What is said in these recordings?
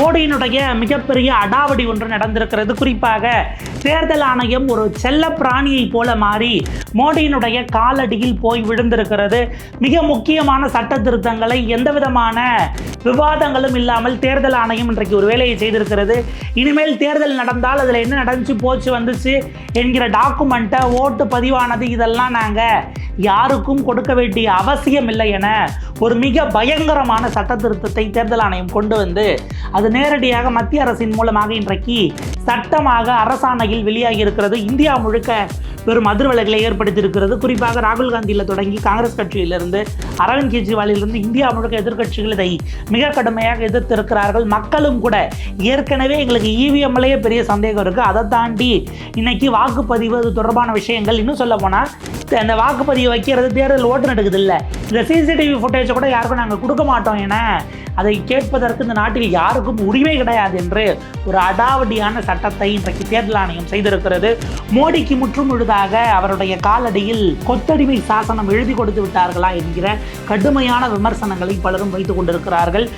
மோடியினுடைய மிகப்பெரிய அடாவடி ஒன்று நடந்திருக்கிறது. குறிப்பாக தேர்தல் ஆணையம் ஒரு செல்ல பிராணியை போல மாறி மோடியினுடைய காலடியில் போய் விழுந்திருக்கிறது. மிக முக்கியமான சட்ட திருத்தங்களை எந்த விதமான விவாதங்களும் இல்லாமல் தேர்தல் ஆணையம் இன்றைக்கு ஒரு வேலையை செய்திருக்கிறது. இனிமேல் தேர்தல் நடந்தால் அதில் என்ன நடந்துச்சு போச்சு வந்துச்சு என்கிற டாக்குமெண்ட்டை ஓட்டு பதிவானது இதெல்லாம் நாங்கள் யாருக்கும் கொடுக்க வேண்டிய அவசியம் இல்லை என ஒரு மிக பயங்கரமான சட்ட திருத்தத்தை தேர்தல் ஆணையம் கொண்டு வந்து அது நேரடியாக மத்திய அரசின் மூலமாக இன்றைக்கு சட்டமாக அரசாணையில் வெளியாகி இருக்கிறது இந்தியா முழுக்க பெரும் அதிர்வலைகளை ஏற்படுத்தியிருக்கிறது. குறிப்பாக ராகுல் காந்தியில் தொடங்கி காங்கிரஸ் கட்சியிலிருந்து அரவிந்த் கெஜ்ரிவாலிலிருந்து இந்தியா முழுக்க எதிர்கட்சிகள் இதை மிக கடுமையாக எதிர்த்திருக்கிறார்கள். மக்களும் கூட ஏற்கனவே எங்களுக்கு இவிஎம்லேயே பெரிய சந்தேகம் இருக்குது அதை தாண்டி இன்னைக்கு வாக்குப்பதிவு அது தொடர்பான விஷயங்கள். இன்னும் சொல்ல போனால் அந்த வாக்குப்பதிவு வைக்கிறது தேர்தல் ஓட்டு நடக்குது இல்லை. இந்த சிசிடிவி ஃபுட்டேஜை கூட யாருக்கும் நாங்கள் கொடுக்க மாட்டோம் என அதை கேட்பதற்கு இந்த நாட்டில் யாருக்கும் உரிமை கிடையாது என்று ஒரு அடாவடியான சட்டத்தை இன்றைக்கு தேர்தல் ஆணையம் செய்திருக்கிறது. மோடிக்கு முற்றும் முழுதாக அவருடைய காலடியில் கொத்தடிமை சாசனம் எழுதி கொடுத்து விட்டார்களா என்கிற கடுமையான விமர்சனங்களை பலரும் வைத்துக் கொண்டிருக்கிறார்கள்.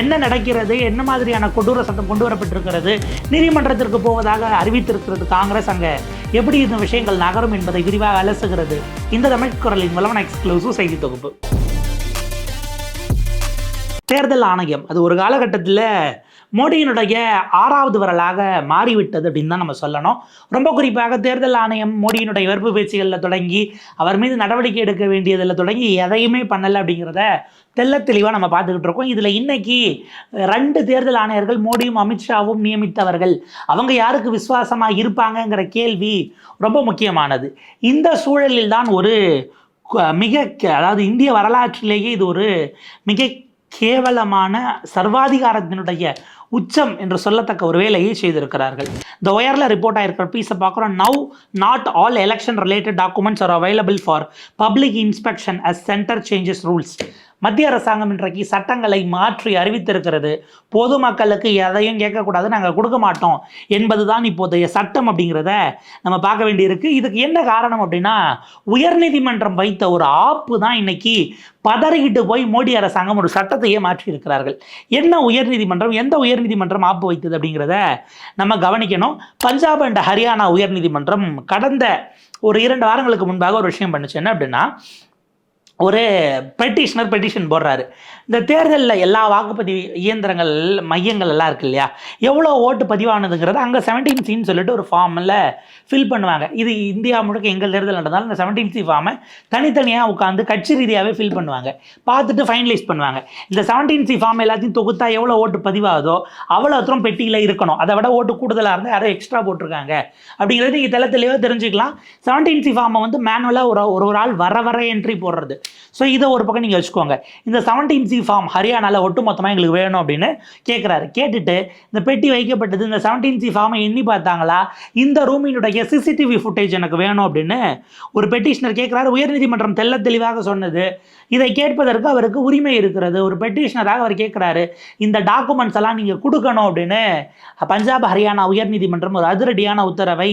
என்ன நடக்கிறது? என்ன மாதிரியான கொடூர சட்டம் கொண்டு வரப்பட்டிருக்கிறது? நீதிமன்றத்திற்கு போவதாக அறிவித்திருக்கிறது காங்கிரஸ் அங்கே. எப்படி இந்த விஷயங்கள் நகரும் என்பதை விரிவாக அலசுகிறது. இந்த தமிழ் குரலின் மூலம் எக்ஸ்க்ளூசிவ் செய்தி தொகுப்பு. தேர்தல் ஆணையம். அது ஒரு காலகட்டத்தில் மோடியினுடைய ஆறாவது வரலாக மாறிவிட்டது அப்படின்னு தான் நம்ம சொல்லணும். ரொம்ப குறிப்பாக தேர்தல் ஆணையம் மோடியினுடைய வெறுப்பு பேச்சுகளில் தொடங்கி அவர் மீது நடவடிக்கை எடுக்க வேண்டியதில் தொடங்கி எதையுமே பண்ணலை அப்படிங்கிறத தெள்ள தெளிவாக நம்ம பார்த்துக்கிட்டு இருக்கோம். இதில் இன்னைக்கு ரெண்டு தேர்தல் ஆணையர்கள் மோடியும் அமித்ஷாவும் நியமித்தவர்கள். அவங்க யாருக்கு விசுவாசமாக இருப்பாங்கங்கிற கேள்வி ரொம்ப முக்கியமானது. இந்த சூழலில் தான் ஒரு மிக அதாவது இந்திய வரலாற்றிலேயே இது ஒரு மிக கேவலமான சர்வாதிகாரத்தினுடைய உச்சம் என்று சொல்லத்தக்க ஒரு வேலையை செய்திருக்கிறார்கள். இந்த ஒயரில் ரிப்போர்ட் ஆயிருக்கிற பீஸை பார்க்குறோம். Now not all election related documents are available for public inspection as centre changes rules மத்திய அரசாங்கம் இன்றைக்கு சட்டங்களை மாற்றி அறிவித்திருக்கிறது. பொதுமக்களுக்கு எதையும் கேட்கக்கூடாது நாங்கள் கொடுக்க மாட்டோம் என்பதுதான் இப்போதைய சட்டம் அப்படிங்கிறத நம்ம பார்க்க வேண்டியிருக்கு. இதுக்கு என்ன காரணம் அப்படின்னா உயர்நீதிமன்றம் வைத்த ஒரு ஆப்பு தான் இன்னைக்கு பதறிக்கிட்டு போய் மோடி அரசாங்கம் ஒரு சட்டத்தையே மாற்றி இருக்கிறார்கள் என்ன உயர்நீதிமன்றம் எந்த உயர்நீதிமன்றம் ஆப்பு வைத்தது அப்படிங்கிறத நம்ம கவனிக்கணும். பஞ்சாப் அண்ட் ஹரியானா உயர்நீதிமன்றம் கடந்த ஒரு இரண்டு வாரங்களுக்கு முன்பாக ஒரு விஷயம் பண்ணுச்சு. என்ன அப்படின்னா ஒரு பெட்டிஷனர் பெட்டிஷன் போடுறாரு. இந்த தேர்தலில் எல்லா வாக்குப்பதிவு இயந்திரங்கள் மையங்கள் எல்லாம் இருக்கு இல்லையா? எவ்வளோ ஓட்டு பதிவானதுங்கிறது அங்கே செவன்டீன் சின்னு சொல்லிட்டு ஒரு ஃபார்மில் ஃபில் பண்ணுவாங்க. இது இந்தியா முழுக்க எங்கள் தேர்தல் நடந்தாலும் இந்த செவன்டீன் சி ஃபார்மை தனித்தனியாக உட்காந்து கட்சி ரீதியாகவே ஃபில் பண்ணுவாங்க. பார்த்துட்டு ஃபைனலைஸ் பண்ணுவாங்க. இந்த செவன்டீன் சி ஃபார்ம் எல்லாத்தையும் தொகுத்தா எவ்வளோ ஓட்டு பதிவாகுதோ அவ்வளோ தூரம் பெட்டியில் இருக்கணும். அதை விட ஓட்டு கூடுதலாக இருந்தால் யாரோ எக்ஸ்ட்ரா போட்டிருக்காங்க. அப்படிங்கிறது நீங்கள் தெல தெளிவாக தெரிஞ்சுக்கலாம். செவன்டீன் சி ஃபார்மை வந்து மேனுவலாக ஒரு ஒரு ஒரு ஆள் வர வர என்ட்ரி போடுறது. ஸோ இதை ஒரு பக்கம் நீங்கள் வச்சுக்கோங்க. இந்த செவன்டீன் சி ஃபார்ம் ஹரியானாவில் ஒட்டு மொத்தமாக எங்களுக்கு வேணும் அப்படின்னு கேட்குறாரு கேட்டுட்டு இந்த பெட்டி வைக்கப்பட்டது இந்த செவன்டீன் சி ஃபார்மை எண்ணி பார்த்தாங்களா? இந்த ரூமினுடைய சிசிடிவி ஃபுட்டேஜ் எனக்கு வேணும் அப்படின்னு ஒரு பெட்டிஷனர் கேட்குறாரு உயர்நீதிமன்றம் தெள்ள தெளிவாக சொன்னது. இதை கேட்பதற்கு அவருக்கு உரிமை இருக்கிறது. ஒரு பெட்டிஷனராக அவர் கேட்குறாரு இந்த டாக்குமெண்ட்ஸ் எல்லாம் நீங்கள் கொடுக்கணும் அப்படின்னு பஞ்சாப் ஹரியானா உயர்நீதிமன்றம் ஒரு அதிரடியான உத்தரவை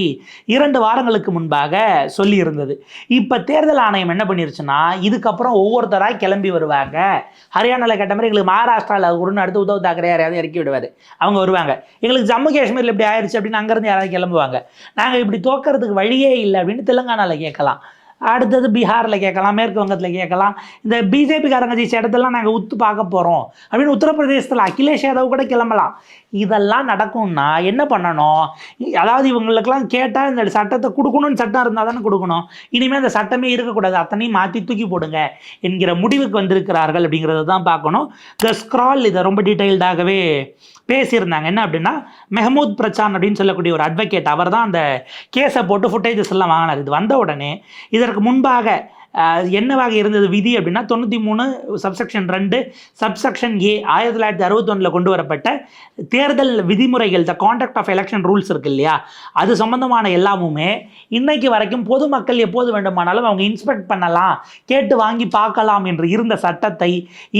இரண்டு வாரங்களுக்கு முன்பாக சொல்லியிருந்தது. இப்போ தேர்தல் ஆணையம் என்ன பண்ணிருச்சுன்னா இதுக்கப்புறம் ஒவ்வொருத்தராக கிளம்பி வருவாங்க. ஹரியானாவில் கேட்ட மாதிரி எங்களுக்கு மகாராஷ்டிராவில் குருன்னு அடுத்து உத்தவ் தாக்கரே யாரையாவது இறக்கி விடுவார். அவங்க வருவாங்க. எங்களுக்கு ஜம்மு காஷ்மீரில் இப்படி ஆயிடுச்சு அப்படின்னு அங்கேருந்து யாராவது கிளம்புவாங்க. நாங்கள் இப்படி தோக்கிறதுக்கு வழியே இல்லை அப்படின்னு தெலுங்கானாவில் கேட்கலாம். அடுத்தது பீகாரில் கேட்கலாம் மேற்கு வங்கத்தில் கேட்கலாம். இந்த பிஜேபிக்காரங்க ஜெயிச்ச இடத்தெல்லாம் நாங்கள் உத்து பார்க்க போகிறோம் அப்படின்னு உத்தரப்பிரதேசத்தில் அகிலேஷ் யாதவ் கூட கிளம்பலாம். இதெல்லாம் நடக்கும்னா என்ன பண்ணணும்? அதாவது இவங்களுக்கெல்லாம் கேட்டால் இந்த சட்டத்தை கொடுக்கணும்னு சட்டம் இருந்தால் தானே கொடுக்கணும். இனிமேல் அந்த சட்டமே இருக்கக்கூடாது. அத்தனையும் மாற்றி தூக்கி போடுங்க என்கிற முடிவுக்கு வந்திருக்கிறார்கள் அப்படிங்கிறத தான் பார்க்கணும். த ஸ்க்ரால் இதை ரொம்ப டீட்டெயில்டாகவே பேசியிருந்தாங்க. என்ன அப்படின்னா மெஹமூத் பிரச்சான் அப்படின்னு சொல்லக்கூடிய ஒரு அட்வொகேட் அவர் தான் அந்த கேஸை போட்டு ஃபுட்டேஜஸ் எல்லாம் வாங்கினார். இது வந்த உடனே இதற்கு முன்பாக என்னவாக இருந்தது விதி அப்படின்னா தொண்ணூற்றி மூணு சப்செக்ஷன் ரெண்டு சப்செக்ஷன் ஏ ஆயிரத்தி தொள்ளாயிரத்தி அறுபத்தொன்னில் கொண்டு வரப்பட்ட தேர்தல் விதிமுறைகள் the conduct of election rules இருக்கு இல்லையா? அது சம்பந்தமான எல்லாமுமே இன்னைக்கு வரைக்கும் பொதுமக்கள் எப்போது வேண்டுமானாலும் அவங்க இன்ஸ்பெக்ட் பண்ணலாம் கேட்டு வாங்கி பார்க்கலாம் என்று இருந்த சட்டத்தை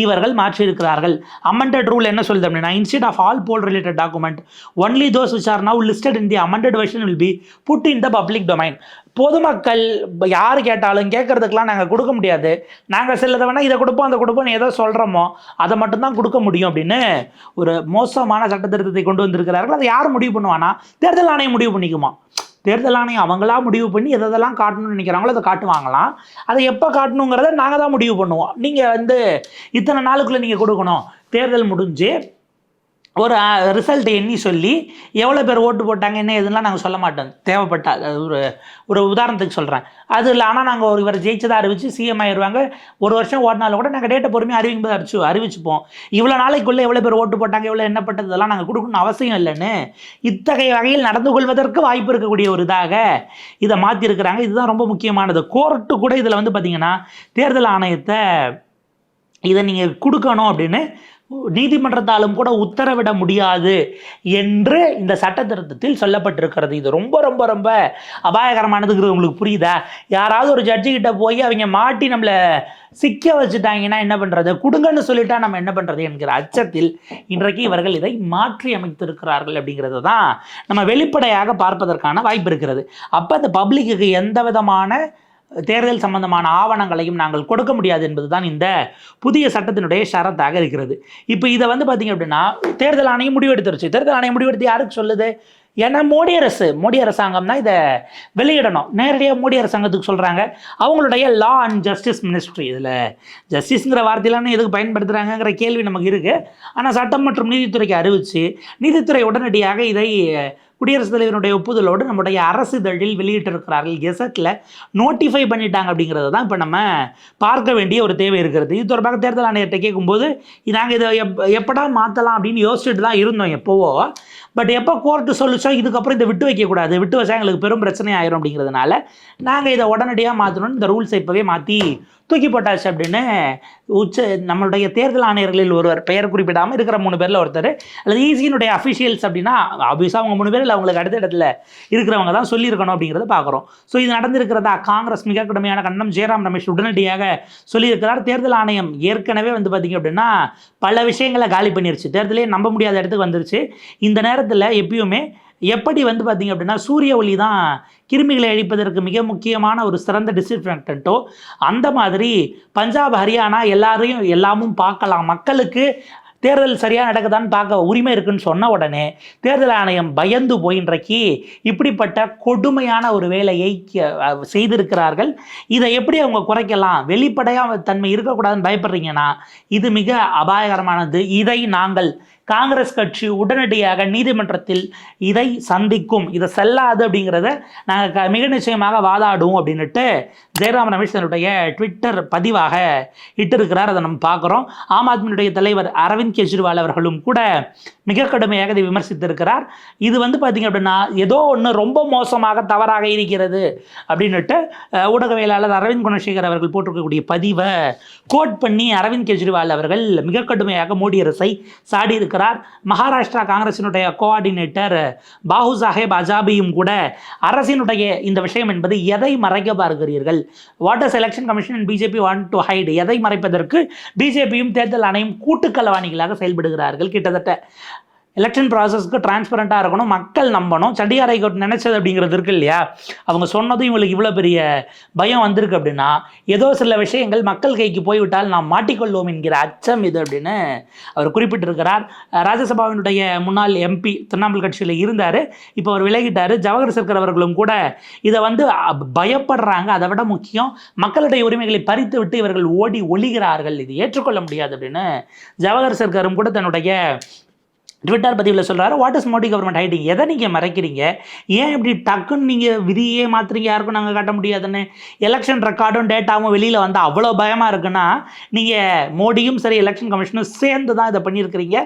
இவர்கள் மாற்றியிருக்கிறார்கள். அமெண்டட் ரூல் என்ன சொல்லுது அப்படின்னா instead of all poll related document only those which are now listed in the amended version will be put in the public பொதுமக்கள் யார் கேட்டாலும் கேட்கறதுக்கெல்லாம் நாங்கள் கொடுக்க முடியாது. நாங்கள் சிலதை வேணால் இதை கொடுப்போம் அதை கொடுப்போம் ஏதோ சொல்கிறோமோ அதை மட்டும்தான் கொடுக்க முடியும் அப்படின்னு ஒரு மோசமான சட்டத்திருத்தத்தை கொண்டு வந்திருக்கிறார்கள். அதை யார் முடிவு பண்ணுவானா தேர்தல் ஆணையம் முடிவு பண்ணிக்குமா? தேர்தல் ஆணையம் அவங்களா முடிவு பண்ணி எதை எதெல்லாம் காட்டணும்னு நினைக்கிறாங்களோ அதை காட்டுவாங்களாம். அதை எப்போ காட்டணுங்கிறத நாங்கள் தான் முடிவு பண்ணுவோம். நீங்கள் வந்து இத்தனை நாளுக்குள்ளே நீங்கள் கொடுக்கணும். தேர்தல் முடிஞ்சு ஒரு ரிசல்ட் எண்ணி சொல்லி எவ்வளோ பேர் ஓட்டு போட்டாங்க என்ன எதுலாம் நாங்கள் சொல்ல மாட்டோம். தேவைப்பட்டா அது ஒரு ஒரு உதாரணத்துக்கு சொல்கிறேன் அது இல்லை ஆனால் நாங்கள் ஒரு இவர் ஜெயிச்சதாக அறிவிச்சு சிஎம் ஆயிடுவாங்க ஒரு வருஷம் ஓட்டினாலும் கூட நாங்கள் டேட்டை பொறுமையாக அறிவிக்கும் போது அறிவிச்சுப்போம். இவ்வளோ நாளைக்குள்ளே எவ்வளோ பேர் ஓட்டு போட்டாங்க எவ்வளோ எண்ணப்பட்டது இதெல்லாம் நாங்கள் கொடுக்கணும் அவசியம் இல்லைன்னு இத்தகைய வகையில் நடந்து கொள்வதற்கு வாய்ப்பு இருக்கக்கூடிய ஒரு இதாக இதை மாற்றிருக்கிறாங்க இதுதான் ரொம்ப முக்கியமானது. கோர்ட்டு கூட இதில் வந்து பார்த்தீங்கன்னா தேர்தல் ஆணையத்தை இதை நீங்கள் கொடுக்கணும் அப்படின்னு நீதிமன்றத்தாலும் கூட உத்தரவிட முடியாது என்று இந்த சட்ட திருத்தத்தில் சொல்லப்பட்டிருக்கிறது. இது ரொம்ப ரொம்ப ரொம்ப அபாயகரமானதுங்கிறது உங்களுக்கு புரியுதா? யாராவது ஒரு ஜட்ஜு கிட்ட போய் அவங்க மாட்டி நம்மளை சிக்க வச்சுட்டாங்கன்னா என்ன பண்ணுறது கொடுங்கன்னு சொல்லிட்டா நம்ம என்ன பண்ணுறது என்கிற அச்சத்தில் இன்றைக்கு இவர்கள் இதை மாற்றி அமைத்திருக்கிறார்கள் அப்படிங்கிறது தான் நம்ம வெளிப்படையாக பார்ப்பதற்கான வாய்ப்பு இருக்கிறது. அப்போ இந்த பப்ளிக்குக்கு எந்த விதமான தேர்தல் சம்பந்தமான ஆவணங்களையும் நாங்கள் கொடுக்க முடியாது என்பது தான் இந்த புதிய சட்டத்தினுடைய ஷரத்தாக இருக்கிறது. இப்போ இதை வந்து பார்த்தீங்க அப்படின்னா தேர்தல் ஆணையம் முடிவெடுத்துருச்சு. தேர்தல் ஆணையம் முடிவெடுத்து யாருக்கு சொல்லுது? ஏன்னா மோடி அரசு. மோடி அரசாங்கம் தான் இதை வெளியிடணும். நேரடியாக மோடி அரசாங்கத்துக்கு சொல்கிறாங்க அவங்களுடைய லா அண்ட் ஜஸ்டிஸ் மினிஸ்ட்ரி இதில். ஜஸ்டிஸ்ங்கிற வார்த்தையிலான எதுக்கு பயன்படுத்துகிறாங்கங்கிற கேள்வி நமக்கு இருக்குது ஆனால் சட்டம் மற்றும் நீதித்துறைக்கு அறிவித்து நீதித்துறை உடனடியாக இதை குடியரசுத் தலைவருடைய ஒப்புதலோடு நம்முடைய அரசு இதழில் வெளியிட்டிருக்கிறார்கள். கெசட்டில் நோட்டிஃபை பண்ணிட்டாங்க அப்படிங்கிறத தான் இப்போ நம்ம பார்க்க வேண்டிய ஒரு தேவை இருக்கிறது. இது தொடர்பாக தேர்தல் ஆணையர்கிட்ட கேட்கும்போது நாங்கள் இதை எப் எப்படா மாற்றலாம் அப்படின்னு யோசிச்சுட்டு தான் இருந்தோம் எப்போவோ. பட் எப்போ கோர்ட்டு சொல்லிச்சோ இதுக்கப்புறம் இதை விட்டு வைக்கக்கூடாது விட்டு வச்சா எங்களுக்கு பெரும் பிரச்சனை ஆயிரும் அப்படிங்கிறதுனால நாங்கள் இதை உடனடியாக மாற்றணும்னு இந்த ரூல்ஸை இப்போவே மாற்றி தூக்கி போட்டாச்சு அப்படின்னு உச்ச நம்மளுடைய தேர்தல் ஆணையர்களில் ஒருவர் பெயர் குறிப்பிடாமல் இருக்கிற மூணு பேரில் ஒருத்தர் அல்லது ஈசியினுடைய அஃபிஷியல்ஸ் அப்படின்னா ஆப்வியஸாக அவங்க மூணு பேர் அவங்களுக்கு அடுத்த இடத்துல இருக்கிறவங்க தான் சொல்லியிருக்கணும் அப்படிங்கிறத பார்க்குறோம். ஸோ இது நடந்திருக்கிறதா? காங்கிரஸ் மிக கடுமையான கண்டனம். ஜெயராம் ரமேஷ் உடனடியாக சொல்லியிருக்கிறார். தேர்தல் ஆணையம் ஏற்கனவே வந்து பார்த்திங்க அப்படின்னா பல விஷயங்களை காலி பண்ணிருச்சு. தேர்தலே நம்ப முடியாத இடத்துக்கு வந்துருச்சு. இந்த நேரத்தில் எப்பயுமே எப்படி வந்து பார்த்திங்க அப்படின்னா சூரிய ஒளி தான் கிருமிகளை அழிப்பதற்கு மிக முக்கியமான ஒரு சிறந்த டிஸ்இன்ஃபெக்டண்ட்டோ அந்த மாதிரி பஞ்சாப் ஹரியானா எல்லாரையும் எல்லாமும் பார்க்கலாம். மக்களுக்கு தேர்தல் சரியாக நடக்குதான்னு பார்க்க உரிமை இருக்குன்னு சொன்ன உடனே தேர்தல் ஆணையம் பயந்து போய் இன்றைக்கு இப்படிப்பட்ட கொடுமையான ஒரு வேலையை செய்திருக்கிறார்கள். இதை எப்படி அவங்க குறைக்கலாம்? வெளிப்படையாக தன்மை இருக்கக்கூடாதுன்னு பயப்படுறீங்கன்னா இது மிக அபாயகரமானது. இதை நாங்கள் காங்கிரஸ் கட்சி உடனடியாக நீதிமன்றத்தில் இதை சந்திக்கும். இதை செல்லாது அப்படிங்கிறத நாங்கள் மிக நிச்சயமாக வாதாடுவோம் அப்படின்னுட்டு ஜெயராம் ரமேஷ் தன்னுடைய ட்விட்டர் பதிவாக இட்டிருக்கிறார். அதை நம்ம பார்க்குறோம். ஆம் ஆத்மியினுடைய தலைவர் அரவிந்த் கெஜ்ரிவால் அவர்களும் கூட மிக கடுமையாக இதை விமர்சித்திருக்கிறார். இது வந்து பார்த்திங்க அப்படின்னா ஏதோ ஒன்று ரொம்ப மோசமாக தவறாக இருக்கிறது அப்படின்னுட்டு ஊடகவியலாளர் அரவிந்த் குணசேகர் அவர்கள் போட்டிருக்கக்கூடிய பதிவை கோட் பண்ணி அரவிந்த் கெஜ்ரிவால் அவர்கள் மிக கடுமையாக மோடி அரசை சாடி இருக்கிறார் மகாராஷ்டிரா காங்கிரசினுடைய கோஆர்டினேட்டர் பாபு சாஹேப் அஜாபியும் கூட அரசினுடைய இந்த விஷயம் என்பது எதை மறைக்க பார்க்கிறீர்கள்? What are election commission and BJP want to hide எதை மறைப்பதற்கு பிஜேபியும் தேர்தல் ஆணையம் கூட்டுக்கலவாணிகளாக செயல்படுகிறார்கள்? கிட்டத்தட்ட எலெக்ஷன் ப்ராசஸ்க்கு டிரான்ஸ்பரண்ட்டாக இருக்கணும் மக்கள் நம்பணும். சண்டிகார் ஹைகோர்ட் நினைச்சது அப்படிங்கிறது இருக்கு இல்லையா? அவங்க சொன்னதும் இவங்களுக்கு இவ்வளோ பெரிய பயம் வந்திருக்கு அப்படின்னா ஏதோ சில விஷயங்கள் மக்கள் கைக்கு போய்விட்டால் நாம் மாட்டிக்கொள்வோம் என்கிற அச்சம் இது அப்படின்னு அவர் குறிப்பிட்டிருக்கிறார். ராஜ்யசபாவினுடைய முன்னாள் எம்பி திரிணாமுல் கட்சியில் இருந்தார். இப்போ அவர் விலகிட்டார். ஜவஹர் சர்கர் அவர்களும் கூட இதை வந்து பயப்படுறாங்க. அதை விட முக்கியம் மக்களுடைய உரிமைகளை பறித்து விட்டு இவர்கள் ஓடி ஒழிகிறார்கள் இது ஏற்றுக்கொள்ள முடியாது அப்படின்னு ஜவஹர் சர்கரும் கூட தன்னுடைய ட்விட்டர் பதிவில் சொல்கிறாரு what is Modi government hiding எதை நீங்கள் மறைக்கிறீங்க? ஏன் இப்படி டக்குன்னு நீங்கள் விதியே மாற்றுறீங்க யாருக்கும் நாங்கள் காட்ட முடியாதுன்னு எலெக்ஷன் ரெக்கார்டும் டேட்டாவும் வெளியில் வந்தால் அவ்வளோ பயமாக இருக்குன்னா நீங்கள் மோடியும் சரி எலெக்ஷன் கமிஷனும் சேர்ந்து தான் இதை பண்ணியிருக்கிறீங்க.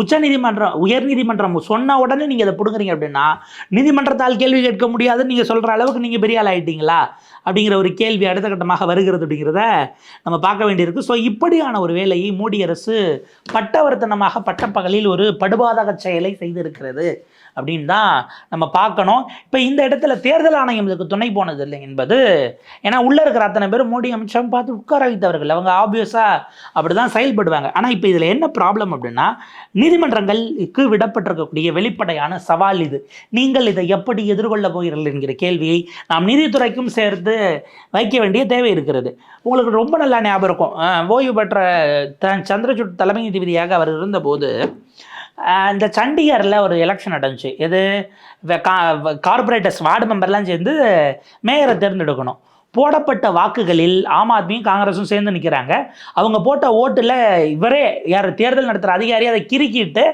உச்சநீதிமன்றம் உயர்நீதிமன்றம் சொன்ன உடனே நீங்கள் இதை பிடுங்குறீங்க அப்படின்னா நீதிமன்றத்தால் கேள்வி கேட்க முடியாதுன்னு நீங்கள் சொல்கிற அளவுக்கு நீங்கள் பெரிய ஆள் ஆகிட்டீங்களா அப்படிங்கிற ஒரு கேள்வி அடுத்த கட்டமாக வருகிறது அப்படிங்கிறத நம்ம பார்க்க வேண்டியிருக்கு. ஸோ இப்படியான ஒரு வேலையை மோடி அரசு பட்டவர்த்தனமாக பட்டப்பகலில் ஒரு படுபாதக செயலை செய்திருக்கிறது. அப்படின்னு தான் நம்ம பார்க்கணும். இப்போ இந்த இடத்துல தேர்தல் ஆணையம் இதுக்கு துணை போனது இல்லை என்பது ஏன்னா உள்ளே இருக்கிற அத்தனை பேர் மோடி அமித்ஷா பார்த்து உட்கார வைத்தவர்கள். அவங்க ஆப்வியஸாக அப்படி தான் செயல்படுவாங்க. ஆனால் இப்போ இதில் என்ன ப்ராப்ளம் அப்படின்னா நீதிமன்றங்களுக்கு விடப்பட்டிருக்கக்கூடிய வெளிப்படையான சவால் இது. நீங்கள் இதை எப்படி எதிர்கொள்ள போகிறீர்கள் என்கிற கேள்வியை நாம் நீதித்துறைக்கும் சேர்த்து வைக்க வேண்டிய தேவை இருக்கிறது. உங்களுக்கு ரொம்ப நல்லா ஞாபகம் இருக்கும். ஓய்வு பெற்ற த சந்திரசூட் தலைமை நீதிபதியாக அவர் இருந்தபோது இந்த சண்டிகரில் ஒரு எலெக்ஷன் நடந்துச்சு. எது? கார்பரேட்டர்ஸ் வார்டு மெம்பர்லாம் சேர்ந்து மேயரை தேர்ந்தெடுக்கணும். போடப்பட்ட வாக்குகளில் ஆம் ஆத்மியும் காங்கிரஸும் சேர்ந்து நிற்கிறாங்க அவங்க போட்ட ஓட்டில் இவரே யார் தேர்தல் நடத்துகிற அதிகாரி அதை கிறுக்கிட்டு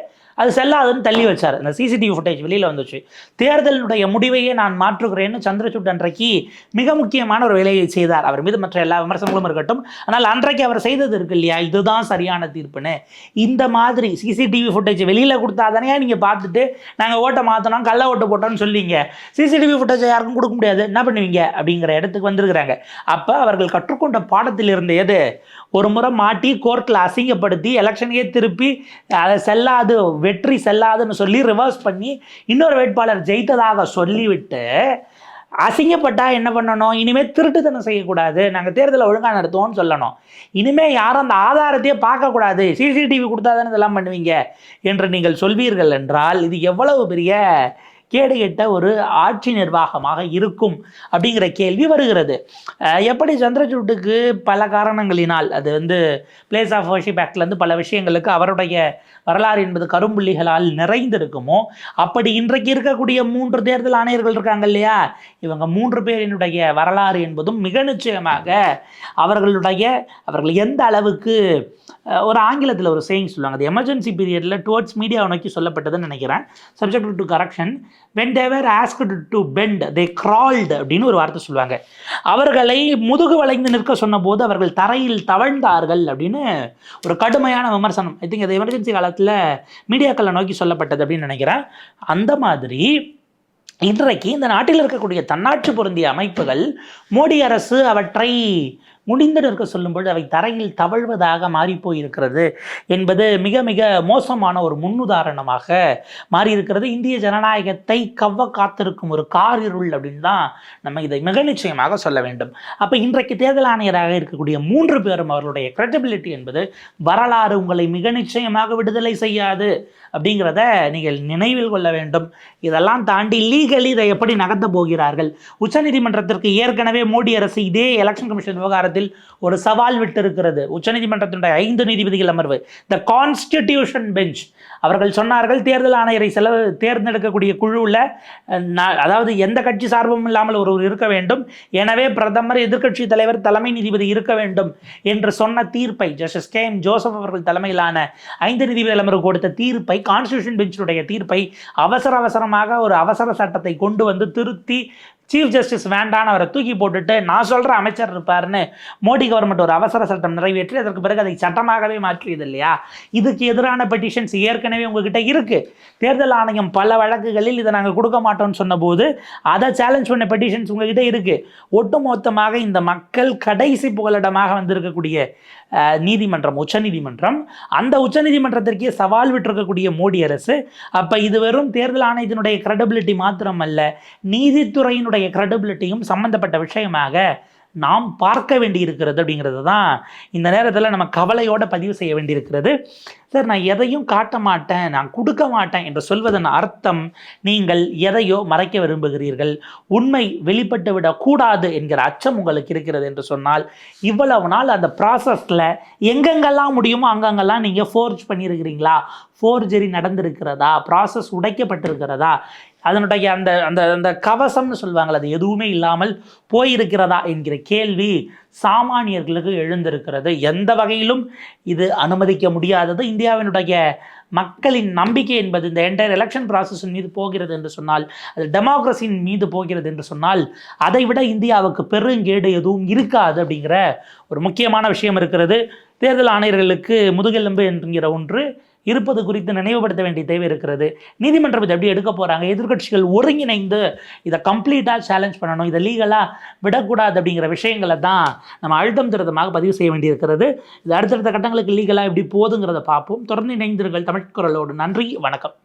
அது செல்லாதுன்னு தள்ளி வச்சார். இந்த சிசிடிவி ஃபுட்டேஜ் வெளியில் வந்துச்சு. தேர்தலுடைய முடிவையே நான் மாற்றுகிறேன்னு சந்திரசூட் அன்றைக்கு மிக முக்கியமான ஒரு வேலையை செய்தார். அவர் மீது மற்ற எல்லா விமர்சனங்களும் இருக்கட்டும். ஆனால் அன்றைக்கு அவர் செய்தது இருக்கு இல்லையா? இதுதான் சரியான தீர்ப்புன்னு. இந்த மாதிரி சிசிடிவி ஃபுட்டேஜ் வெளியில் கொடுத்தாதானே நீங்கள் பார்த்துட்டு நாங்கள் ஓட்டை மாற்றினோம் கள்ள ஓட்டு போட்டோம்னு சொல்லிங்க சிசிடிவி ஃபுட்டேஜ் யாருக்கும் கொடுக்க முடியாது. என்ன பண்ணுவீங்க? அப்படிங்கிற இடத்துக்கு வந்திருக்கிறாங்க. அப்போ அவர்கள் கற்றுக்கொண்ட பாடத்தில் இருந்த எது? ஒரு முறை மாட்டி கோர்ட்டில் அசிங்கப்படுத்தி எலெக்ஷனையே திருப்பி அதை செல்லாது வெற்றி செல்லாதுன்னு சொல்லி ரிவர்ஸ் பண்ணி இன்னொரு வேட்பாளர் ஜெயித்ததாக சொல்லிவிட்டு அசிங்கப்பட்டா என்ன பண்ணணும்? இனிமேல் திருட்டுத்தனம் செய்யக்கூடாது. நாங்கள் தேர்தலை ஒழுங்காக நடத்துவோம்னு சொல்லணும். இனிமேல் யாரும் அந்த ஆதாரத்தையே பார்க்கக்கூடாது. சிசிடிவி கொடுத்தா தானே இதெல்லாம் பண்ணுவீங்க? என்று நீங்கள் சொல்வீர்கள் என்றால் இது எவ்வளவு பெரிய கேடுகெட்ட ஒரு ஆட்சி நிர்வாகமாக இருக்கும் அப்படிங்கிற கேள்வி வருகிறது. எப்படி சந்திரசூட்டுக்கு பல காரணங்களினால் அது வந்து பிளேஸ் ஆஃப் வர்ஷிப் ஆக்ட்லேருந்து பல விஷயங்களுக்கு அவருடைய வரலாறு என்பது கரும்புள்ளிகளால் நிறைந்திருக்குமோ அப்படி இன்றைக்கு இருக்கக்கூடிய மூன்று தேர்தல் ஆணையர்கள் இருக்காங்க இல்லையா? இவங்க மூன்று பேரினுடைய வரலாறு என்பதும் மிக நிச்சயமாக அவர்களுடைய அவர்கள் எந்த அளவுக்கு ஒரு ஆங்கிலத்தில் ஒரு சேயிங் சொல்லுவாங்க. அது எமர்ஜென்சி பீரியடில் டுவர்ட்ஸ் மீடியாவை நோக்கி சொல்லப்பட்டதுன்னு நினைக்கிறேன். Subject to correction when they were asked to bend they crawled அப்படின்னு ஒரு வார்த்தை சொல்லுவாங்க. அவர்களை முதுகு வளைந்து நிற்க சொன்னபோது அவர்கள் தரையில் தவழ்ந்தார்கள் அப்படின்னு ஒரு கடுமையான விமர்சனம். ஐ திங்க் அது எமர்ஜென்சி காலத்தில் மீடியாக்களை நோக்கி சொல்லப்பட்டது அப்படின்னு நினைக்கிறேன். அந்த மாதிரி இன்றைக்கு இந்த நாட்டில் இருக்கக்கூடிய தன்னாட்சி பொருந்திய அமைப்புகள் மோடி அரசு அவற்றை முடிந்திருக்க சொல்லும்பொழுது அவை தரையில் தவழ்வதாக மாறிப்போயிருக்கிறது என்பது மிக மிக மோசமான ஒரு முன்னுதாரணமாக மாறியிருக்கிறது. இந்திய ஜனநாயகத்தை கவ்வ காத்திருக்கும் ஒரு காரிருள் அப்படின்னு தான் நம்ம இதை மிக நிச்சயமாக சொல்ல வேண்டும். அப்போ இன்றைக்கு தேர்தல் ஆணையராக இருக்கக்கூடிய மூன்று பேரும் அவர்களுடைய கிரெடிபிலிட்டி என்பது வரலாறு உங்களை மிக நிச்சயமாக விடுதலை செய்யாது. அப்படிங்கிறத நீங்கள் நினைவில் கொள்ள வேண்டும். இதெல்லாம் தாண்டி லீகலி இதை எப்படி நகர்த்த போகிறார்கள்? உச்சநீதிமன்றத்திற்கு ஏற்கனவே மோடி அரசு இதே எலெக்ஷன் கமிஷன் விவகாரத்தில் ஒரு சவால் விட்டிருக்கிறது. உச்சநீதிமன்றத்தினுடைய ஐந்து நீதிபதிகள் அமர்வு த கான்ஸ்டிடியூஷன் பெஞ்ச் அவர்கள் சொன்னார்கள் தேர்தல் ஆணையரை செலவு தேர்ந்தெடுக்கக்கூடிய குழுவில் நா- அதாவது எந்த கட்சி சார்பும் இல்லாமல் ஒருவர் இருக்க வேண்டும். எனவே பிரதமர் எதிர்க்கட்சி தலைவர் தலைமை நீதிபதி இருக்க வேண்டும் என்று சொன்ன தீர்ப்பை ஜஸ்டிஸ் கே எம் ஜோசப் அவர்கள் தலைமையிலான ஐந்து நீதிபதி அமர்வு கொடுத்த தீர்ப்பை கான்ஸ்டியூஷன் பெஞ்சினுடைய தீர்ப்பை அவசர அவசரமாக ஒரு அவசர சட்டத்தை கொண்டு வந்து திருத்தி சீஃப் ஜஸ்டிஸ் வேண்டான்னு அவரை தூக்கி போட்டுட்டு நான் சொல்கிற அமைச்சர் இருப்பாருன்னு மோடி கவர்மெண்ட் ஒரு அவசர சட்டம் நிறைவேற்றி அதற்கு பிறகு அதை சட்டமாகவே மாற்றியது இல்லையா? இதுக்கு எதிரான பெட்டிஷன்ஸ் ஏற்கனவே உங்ககிட்ட இருக்குது தேர்தல் ஆணையம் பல வழக்குகளில் இதை நாங்கள் கொடுக்க மாட்டோம்னு சொன்னபோது அதை சேலஞ்ச் பண்ண பெட்டிஷன்ஸ் உங்ககிட்ட இருக்குது ஒட்டுமொத்தமாக இந்த மக்கள் கடைசி புகலிடமாக வந்திருக்கக்கூடிய நீதிமன்றம் உச்சநீதிமன்றம் அந்த உச்சநீதிமன்றத்திற்கே சவால் விட்டிருக்கக்கூடிய மோடி அரசு அப்போ இது வெறும் தேர்தல் ஆணையத்தினுடைய credibility மாத்திரமல்ல நீதித்துறையினுடைய எ கிரெடிபிலிட்டியும் சம்மந்தப்பட்ட விஷயமாக நாம் பார்க்க வேண்டியிருக்கிறது அப்படிங்கிறது தான் இந்த நேரத்தில் நம்ம கவலையோடு பதிவு செய்ய வேண்டியிருக்கிறது. சார் நான் எதையும் காட்ட மாட்டேன் நான் கொடுக்க மாட்டேன் என்று சொல்வதன் அர்த்தம் நீங்கள் எதையோ மறைக்க விரும்புகிறீர்கள். உண்மை வெளிப்பட்டு விடக்கூடாது என்கிற அச்சம் உங்களுக்கு இருக்கிறது என்று சொன்னால் இவ்வளவு நாள் அந்த ப்ராசஸில் எங்கெங்கெல்லாம் முடியுமோ அங்கங்கெல்லாம் நீங்கள் ஃபோர்ஜ் பண்ணியிருக்கிறீங்களா? ஃபோர்ஜரி நடந்திருக்கிறதா? ப்ராசஸ் உடைக்கப்பட்டிருக்கிறதா? அதனுடைய அந்த அந்த அந்த கவசம்னு சொல்லுவாங்களே அது எதுவுமே இல்லாமல் போயிருக்கிறதா என்கிற கேள்வி சாமானியர்களுக்கு எழுந்திருக்கிறது. எந்த வகையிலும் இது அனுமதிக்க முடியாதது. இந்தியாவினுடைய மக்களின் நம்பிக்கை என்பது இந்த என்டையர் எலெக்ஷன் ப்ராசஸின் மீது போகிறது என்று சொன்னால் அது டெமோக்ரஸின் மீது போகிறது என்று சொன்னால் அதை விட இந்தியாவுக்கு பெருங்கேடு எதுவும் இருக்காது அப்படிங்கிற ஒரு முக்கியமான விஷயம் இருக்கிறது. தேர்தல் ஆணையர்களுக்கு முதுகெலும்பு என்கிற ஒன்று இருப்பது குறித்து நினைவுபடுத்த வேண்டிய தேவை இருக்கிறது. நீதிமன்றம் இதை எப்படி எடுக்க போகிறாங்க எதிர்க்கட்சிகள் ஒருங்கிணைந்து இதை கம்ப்ளீட்டாக சேலஞ்ச் பண்ணணும். இதை லீகலாக விடக்கூடாது அப்படிங்கிற விஷயங்களை தான் நம்ம அழுத்தம் திருத்தமாக பதிவு செய்ய வேண்டியிருக்கிறது. இது அடுத்தடுத்த கட்டங்களுக்கு லீகலாக எப்படி போகுதுங்கிறத பார்ப்போம். தொடர்ந்து இணைந்திருங்கள் தமிழ் குரலோடு. நன்றி. வணக்கம்.